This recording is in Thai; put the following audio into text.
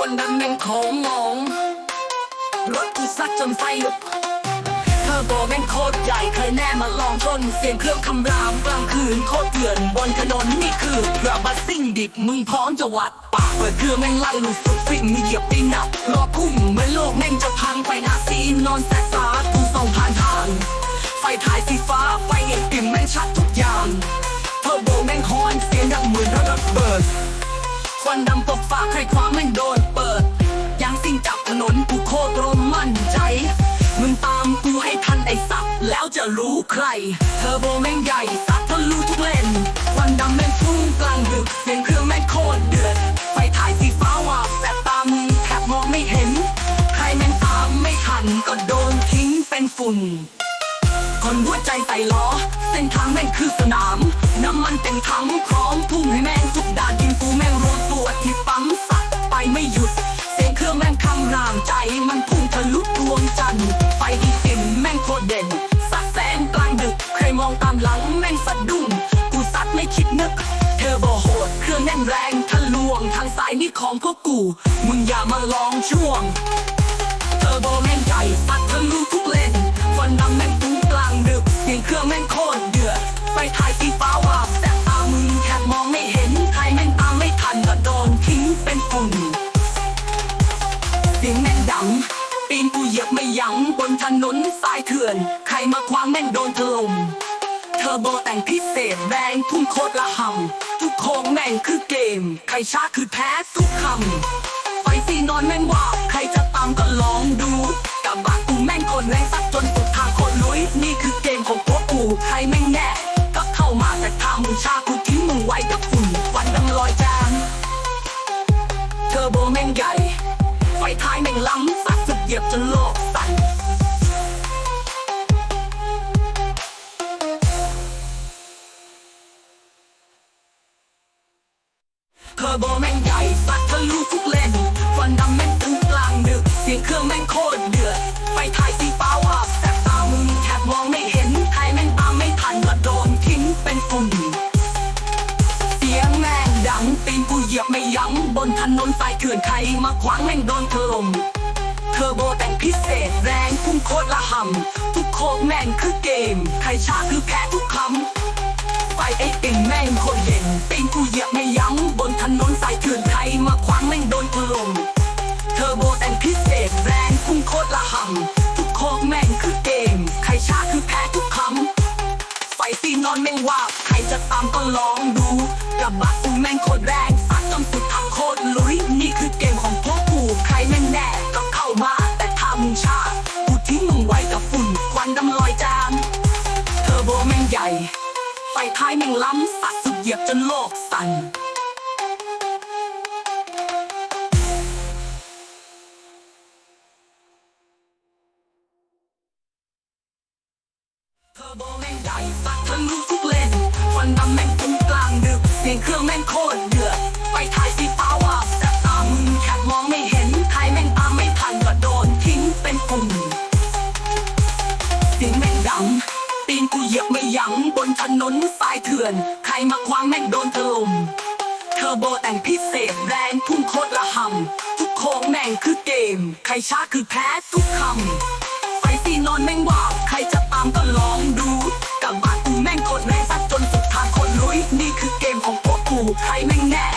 วนนั้นแม่งของมอง รถกูซัดจนไฟลุกเทอร์โบแม่งโคตรใหญ่เคยแน่มาลองชน เสียงเครื่องคำรามกลางคืนโคตรเถื่อนบนถนนนี่คือกระบะซิ่งดิบมึงพร้อมจะวัดปากเปิดเครื่องแม่งลั่นลูกฟุตฟิ่งมีเหยียบตีหนักรอพุ่งเหมือนโลกแม่งจะพังไปนาซีนนอนแสกตากูส่องผ่านทาง ไฟถ่ายสีฟ้าไฟเอ็นติ่มแม่งชัดทุกอย่างเทอร์โบแม่งฮอนเสียงดังเหมือนระเบิดควันดำตบฟ้าใครความแม่งโดน มั่นใจ มึงตามกูให้ทันไอ้สัตว์แล้วจะรู้ใครเทอโบแม่งใหญ่สัตว์ทะลุทุกเลนควันดำแม่งพุ่งกลางดึกเสียงเครื่องแม่งโคตรเดือด ไฟถ่ายสีฟ้าวาบแสบตามึงแทบมองไม่เห็น ใครแม่งตามไม่ทันก็โดนทิ้งเป็นฝุ่นคนหัวใจใส่ล้อ เส้นทางแม่งคือสนาม น้ำมันเต็มถังพร้อมพุ่งให้แม่งสุกดานกินกูแม่งรวมตัวที่ปั๊มสักไปไม่หยุด เสียงเครื่องแม่งคำรามใจมันพุ่ องตามหลังแม่งสะดุ้งกูซัดไม่คิดนึกเทอร์โบโหดเครื่องแน่นแรงทะลวงทางสายนี่ของพวกกู มึงอย่ามาลองช่วงเทอร์โบแม่งใหญ่สัดทะลุทุกเลนฟันดำแม่งฟุ้งกลางดึกเสียงเครื่องแม่งโคตรเดือดไฟถ่ายสีฟ้าวาแสบตามึงแทบมองไม่เห็นใครแม่งตามไม่ทันก็โดนทิ้งเป็นฝุ่นเสียงแม่งดังปีนกูเหยียบไม่ยั้งบนถนนสายเถื่อน ใครมาขวางแม่งโดนถล่ม เทอร์โบแต่งพิเศษแรงทุ่มโคตรละห่ำทุกโค้งแม่งคือเกม ใครช้าคือแพ้ทุกคำไฟสีนอนแม่งว่าใครจะตามก็ลองดูกับบากกูแม่งคนแรงสักจนสุดทางคนลุยนี่คือเกมของพวกกูใครแม่งแน่ก็เข้ามาแต่ทางมึงชากูทิ้งมึงไว้กับฝุ่นวันดังลอยจานเทอร์โบแม่งใหญ่ไฟท้ายแม่งล้ำสักสุดเหยียบจนโลกสั่น ร์โบแม่งใหญ่สัตว์ทะลุทุกเลนฟันดำแม่งตึงกลางดึก เสียงเครื่องแม่งโคตรเดือดไฟถ่ายสีฟ้าวาบแสบตามึงแทบมองไม่เห็นใครแม่งตามไม่ทันก็โดนทิ้งเป็นฝุ่น เสียงแม่งดังตีนกูเหยียบไม่ยั้งบนถนนสายเถื่อนใครมาขวางแม่งโดนถล่มเทอร์โบแต่งพิเศษแรงพุ่งโคตรละห่ำทุกโค้งแม่งคือเกม ใครช้าคือแพ้ทุกคำ ไฟไอ้ติ่งแม่งโคตรเด่นตีนกูเหยียบไม่ยั้งบนถนนสายเถื่อนใครมาขวางแม่งโดนถล่มเทอร์โบแต่งพิเศษแรงพุ่งโคตรละห่ำทุกโค้งแม่งคือเกม ใครชาคือแพ้ทุกคำไฟซีนอนแม่งว่าบใครจะตามก็ลองดูกระบะกูแม่งโคตรแรงสัดจนสุดทางโคตรลุยนี่คือเกมของพวกกูใครแม่งแน่ก็เข้ามาแต่ถ้ามึงช้ากูทิ้งมึงไว้กับฝุ่นควันดำลอยจานเทอร์โบแม่งใหญ่ ไฟท้ายแม่งล้ำสัตว์สุดเหยียบจนโลกสั่นเทอร์โบแม่งใหญ่สัดทะลุทุกเลนควันดำแม่งฟุ้งกลางดึก เสียงเครื่องแม่งโคตร ตีนกูเหยียบไม่ยั้งบนถนนสายเถื่อน ใครมาควางแม่งโดนถล่มเทอร์โบแต่งพิเศษแรงพุ่งโคตรละหำทุกโค้งแม่งคือเกม ใครช้าคือแพ้ทุกคำไฟสีนอนแม่งว่าใครจะตามก็ลองดูกับบาดกูแม่งโคตรแรงสัดจนสุดทางคนลุยนี่คือเกมของพวกกูใครแม่งแน่